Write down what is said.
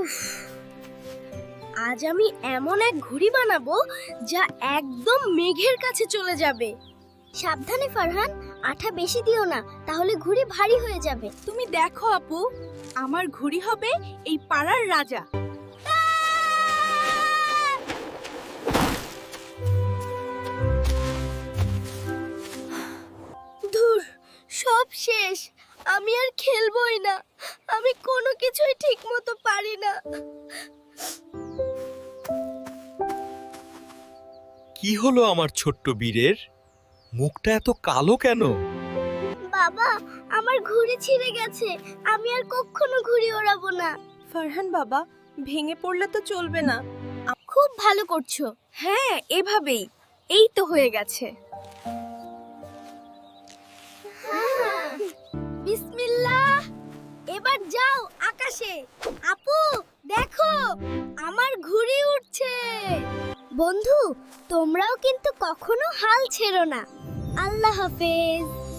উফ। আজ আমি এমন এক ঘুড়ি বানাবো যা একদম মেঘের কাছে চলে যাবে। সাবধানে ফারহান আঠা বেশি দিও না তাহলে ঘুড়ি ভারী হয়ে যাবে। তুমি দেখো আপু আমার ঘুড়ি হবে এই পাড়ার রাজা। ধুর সব শেষ। আমি আর খেলবই না। আমি কোনো কিছুই ঠিকমতো কি হলো আমার ছোট্ট বীরের? মুখটা এত কালো কেন? বাবা আমার ঘুড়ি ছিঁড়ে গেছে। আমি আর কখনো ঘুড়ি ওড়াবো না। ফারহান বাবা ভেঙে পড়লে তো চলবে না। খুব ভালো করছ। হ্যাঁ এভাবেই। এই তো হয়ে গেছে। বিসমিল্লাহ! এবার যাও আকাশে। আপু দেখো আমার ঘুড়ি উঠছে বন্ধু তোমরাও কিন্তু কখনো হাল ছেড়ো না। আল্লাহ হাফেজ।